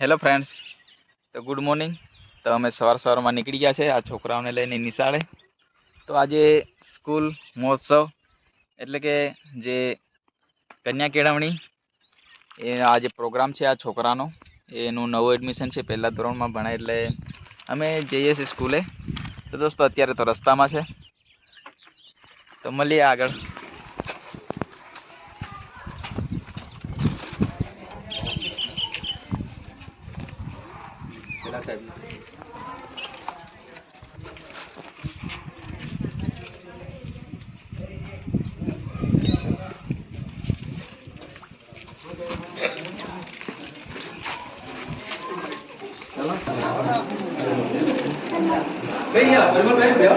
Hello friends તો good morning તો અમે સવાર સવારમાં નીકળી ગયા છે. આ છોકરાઓને લઈને નિશાળે. તો આજે સ્કૂલ મહોત્સવ. એટલે કે જે કન્યા કેળવણી, એ આ જે પ્રોગ્રામ છે આ છોકરાનો. એનું નવું એડમિશન છે પહેલાં ધોરણમાં ભણાય એટલે અમે જઈએ છીએ સ્કૂલે તો દોસ્તો, અત્યારે તો રસ્તામાં છે. તો મળીએ આગળ. કઈ ગયા પરમલભાઈ બેહો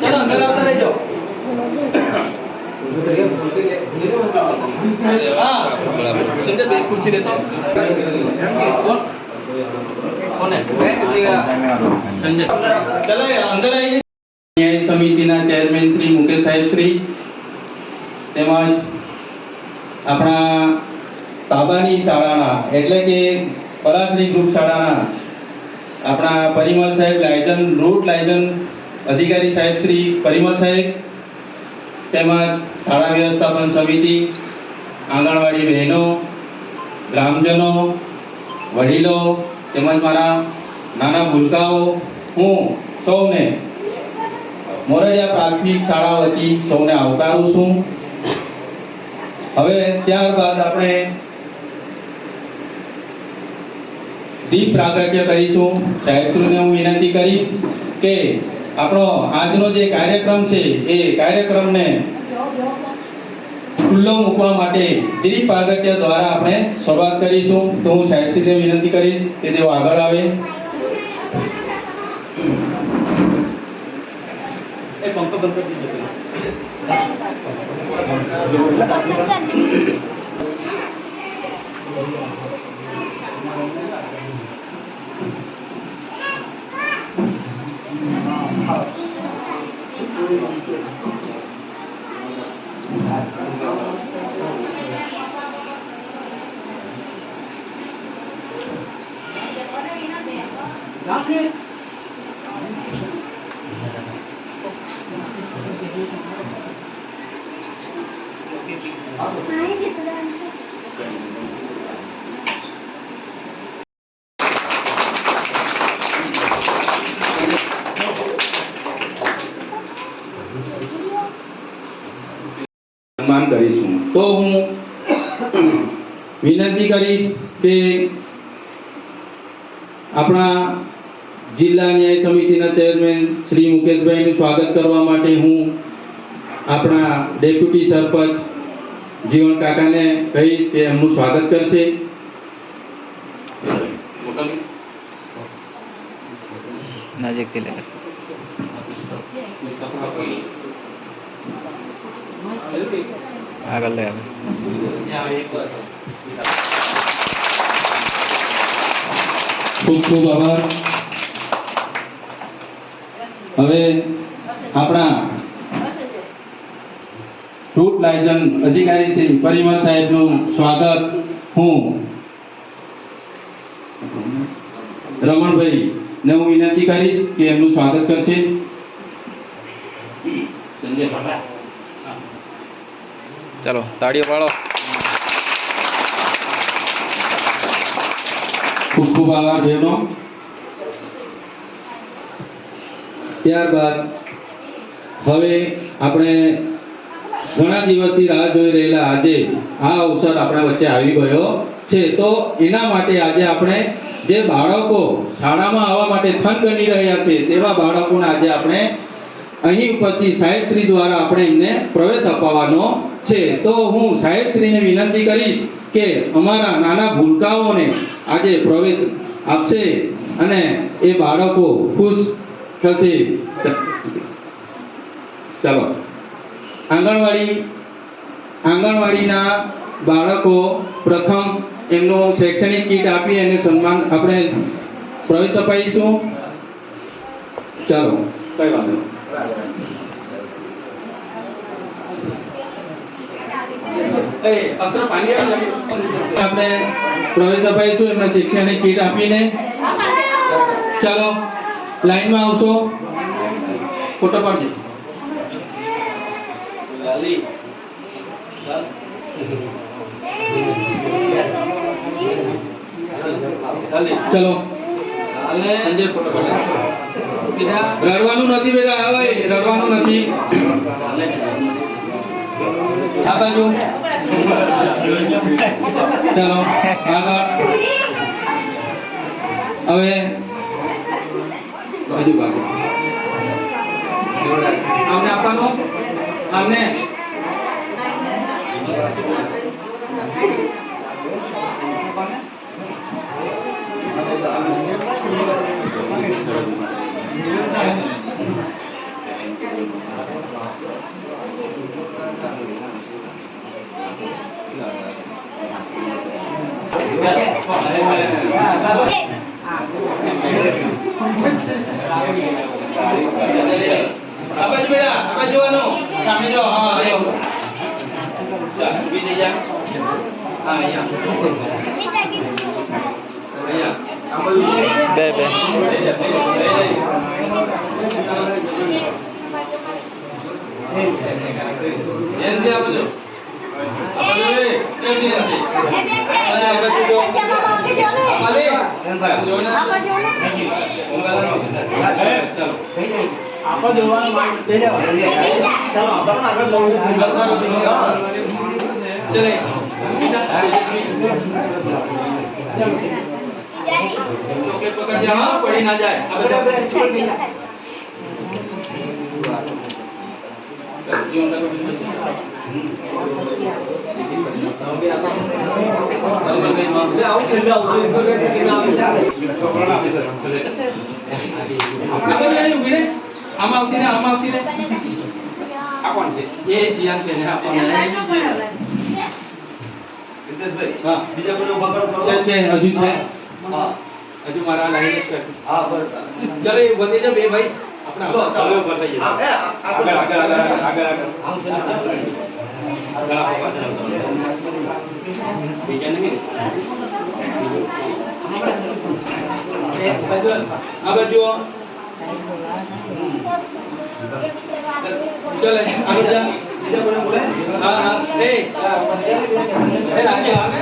ચાલો અંદર આવતા રહેજો હા સંજય બે ખુરશી લેતો કોને સંજય ચાલો અંદર આવી ન્યાય સમિતિના ચેરમેન શ્રી મુકેશ સાહેબ શ્રી તેમજ આપણા તાબાની શાળાના, એટલે કે પરાશ્રી ગ્રુપ શાળાના આપણા પરિમલ સાહેબ, લાયજન, રૂટ લાયજન અધિકારી સાહેબ શ્રી પરિમલ સાહેબ, તેમજ શાળા વ્યવસ્થાપન સમિતિ, આંગણવાડી બહેનો, ગ્રામજનો, વડીલો, તેમજ મારા નાના ભૂલકાઓ, હું સૌને મોરડિયા પ્રાથમિક શાળા વતી સૌને આવકારું છું. હવે ત્યારબાદ આપણે દીપ પ્રાગટ્ય કરીશું. સાહેબને હું વિનંતી કરીશ કે આપણો આજનો જે કાર્યક્રમ છે, એ કાર્યક્રમને ખુલ્લો મૂકવા માટે દીપ પ્રાગટ્ય દ્વારા આપણે શરૂઆત કરીશું. તો હું સાહેબશ્રીને વિનંતી કરીશ કે તેઓ આગળ આવે. એ પંખો બંધ કરી દીધો સન્માન કરીશું. તો હું વિનંતી કરીશ કે આપણા જિલ્લા ન્યાય સમિતિના ચેરમેન શ્રી મુકેશભાઈનું સ્વાગત કરવા માટે હું આપણા ડેપ્યુટી સરપંચ જીવન કાકાને કહીશ કે એમનું સ્વાગત કરશે. નજીકથી લે. આગળ લે ખૂબ ખૂબ આભાર. હવે આપણા લાયસન અધિકારી શ્રી પરિમલ સાહેબનું સ્વાગત હું રમણભાઈ ને હું વિનંતી કરીશ કે એમનું સ્વાગત કરશે. ચાલો તાળીઓ પાડો ખૂબ ખૂબ આભાર બહેનો. ત્યારબાદ હવે આપણે ઘણા દિવસથી રાહ જોઈ રહેલા આજે આ અવસર આપણા વચ્ચે આવી ગયો છે. તો એના માટે આજે આપણે જે બાળકો શાળામાં આવવા માટે થન ગણી રહ્યા છે, તેવા બાળકોને આજે આપણે અહીં ઉપસ્થિત સાહેબશ્રી દ્વારા આપણે એમને પ્રવેશ અપાવવાનો છે. તો હું સાહેબશ્રીને વિનંતી કરીશ કે અમારા નાના ભૂલકાઓને આજે પ્રવેશ આપશે અને એ બાળકો ખુશ થશે. ચાલો. આંગણવાડી, આંગણવાડીના બાળકો પ્રથમ એમનું શૈક્ષણિક કીટ આપી અને સન્માન આપણે પ્રવેશ અપાવીશું. ચાલો, કઈ વાંધો આપણે પ્રવેશ અપાઈશું એમને શિક્ષણની કીટ આપીને. ચાલો, લાઈનમાં આવશો. ફોટો પાડજો. ચલો. સંજય ફોટો પાડજો રડવાનું નથી બેટા હવે રડવાનું નથી. આ બાજુ. ચલો આગળ. હવે. બાજુ બાજુ. આપવાનું? આમને આ બાજુ બેટા આ બાજુ જોવાનું સામે જો હા આવ્યો ચાલ ઊભી થઈ જા હા અહીંયા અહીંયા બે બે લઈ જા, લઈ જા, લઈ જા. એમ છે આ બાજુ આ બાજુ એ, કેમ છે એમ છે? અને આ બાજુ જો. અલી, જો ને. આપો જોવાનું માંડ દે ચાલો આપણે આગળ ચલે. ચોકેટ પકડજે હા પડી ના જાય. આ બધા આમાં આવતી ને આમાં આવતી ને આ કોણ છે? એ જીયાન છે ને આ કોણ છે? હા. બીજા કોઈ ઊભા કરો છે છે હજુ છે. હા. હજુ મારા લાઈન જ છે. હા બસ ચાલો એ વધે જ બે ભાઈ. આપણે ચાલો. ઉપર. લઈ આ, આગળ આગળ આગળ આગળ આગળ. બીજા નહીં આ બાજુ ચલે આગળ જા બીજા કોઈને બોલાય? હા હા એ એ આજે આવે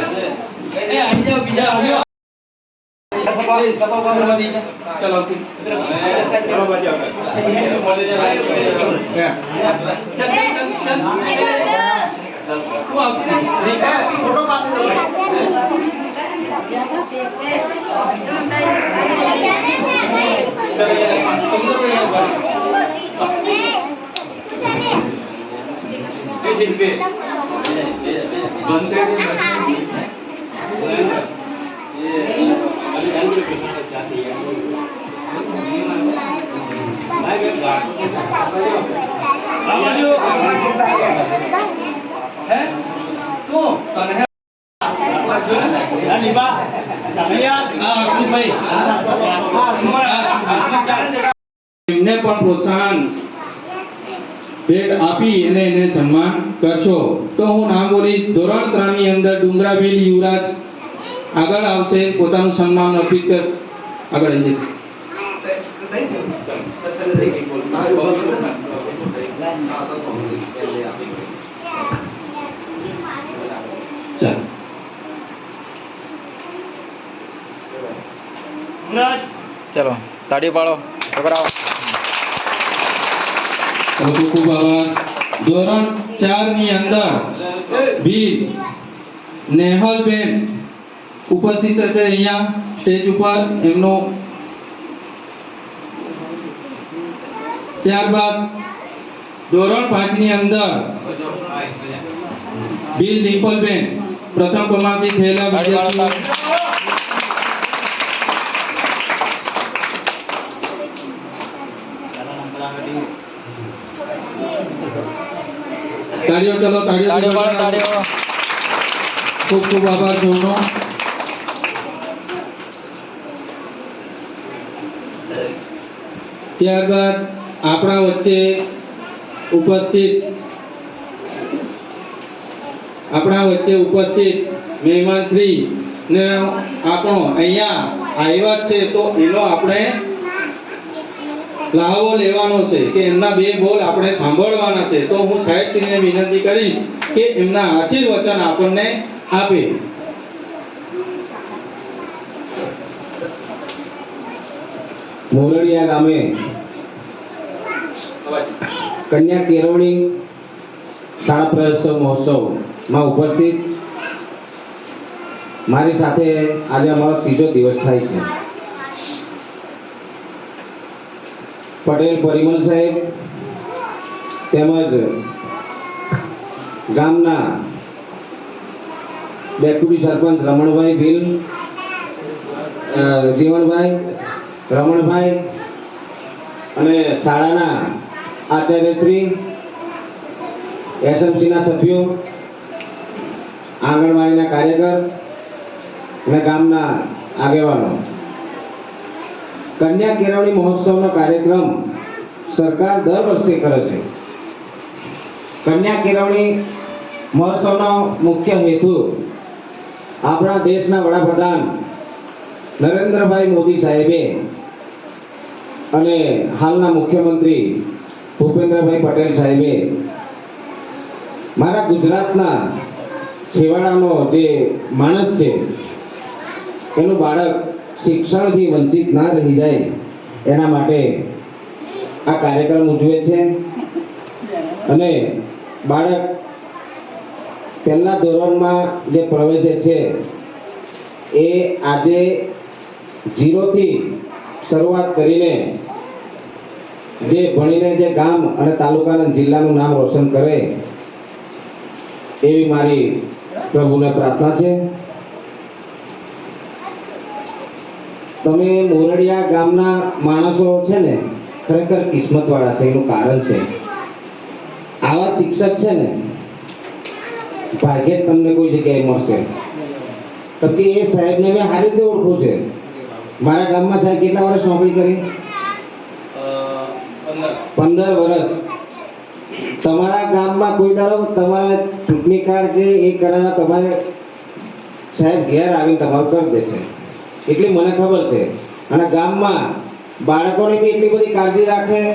એ આવી જાઓ બીજા આવ્યો એ કપા કરવા દઈ જા ચલો है तो એમને ભેટ આપી અને એને સન્માન કરશો. તો હું નામ બોલીશ. ધોરણ ત્રણની અંદર ડુંગરાબીલ યુવરાજ આગળ આવશે. પોતાનું સન્માન અર્પિત કર આગળ આવી ચાલ ચલો તાળી પાડો છોકરાઓ. ખૂબ ખૂબ આભાર. ધોરણ ચારની અંદર બી નેહલબેન ઉપસ્થિત હશે અહીંયા સ્ટેજ ઉપર. એમનો ત્યારબાદ ધોરણ પાંચની અંદર બિલ ડિમ્પલબેન પ્રથમ ક્રમાંકથી થયેલા વિદ્યાર્થીઓ. તાળીઓ ચલો તાળીઓ તાળીઓ પાડો તાળીઓ. ખૂબ ખૂબ આભાર સૌનો ત્યારબાદ આપણા વચ્ચે ઉપસ્થિત આપણા વચ્ચે ઉપસ્થિત મહેમાન શ્રી ને આપણો અહીંયા આવ્યા છે તો એનો આપણે લાહવો લેવાનો છે કે એમના બે બોલ આપણે સાંભળવાના છે, તો હું સાહેબશ્રીને વિનંતી કરીશ કે એમના આશીર્વચન આપણને આપે. મોરડિયા ગામે કન્યા કેળવણી શાળા પ્રવેશોત્સવ મહોત્સવમાં ઉપસ્થિત. મારી સાથે આજે અમારો ત્રીજો દિવસ થાય છે. પટેલ પરિમલ સાહેબ તેમજ ગામના ડેપ્યુટી સરપંચ રમણભાઈ ભીલ જીવણભાઈ રમણભાઈ અને શાળાના આચાર્યશ્રી એસએમસીના સભ્યો, આંગણવાડીના કાર્યકર અને ગામના આગેવાનો. કન્યા કેળવણી મહોત્સવનો કાર્યક્રમ સરકાર દર વર્ષે કરે છે. કન્યા કેળવણી મહોત્સવનો મુખ્ય હેતુ આપણા દેશના વડાપ્રધાન નરેન્દ્રભાઈ મોદી સાહેબે અને હાલના મુખ્યમંત્રી ભૂપેન્દ્રભાઈ પટેલ સાહેબે મારા ગુજરાતના છેવાડાનો જે માણસ છે, એનું બાળક શિક્ષણથી વંચિત ના રહી જાય એના માટે આ કાર્યક્રમ ઉજવે છે. અને બાળક પહેલા ધોરણમાં જે પ્રવેશે છે, એ આજે ઝીરોથી શરૂઆત કરીને જે ભણીને જે ગામ અને તાલુકા જિલ્લાનું નામ રોશન કરે, એવી મારી પ્રભુને પ્રાર્થના છે. તમે મોરડિયા ગામના માણસો છે ને, ખરેખર કિસ્મતવાળા છે, એનું કારણ છે. આવા શિક્ષક છે ને, ભાગ્યે તમને કોઈ જગ્યાએ મળશે. કે એ સાહેબને મેં સારી રીતે ઓળખું છે. મારા ગામમાં સાહેબ કેટલા વર્ષ નોકરી કરી? પંદર વર્ષ. તમારા ગામમાં કોઈ દાડો તમારા ચૂંટણી કાર્ડ જે એ કરાવવા તમારે સાહેબ ઘેર આવીને તમારું કરી દેશે. એટલી મને ખબર છે. અને ગામમાં બાળકોની બી એટલી બધી કાળજી રાખે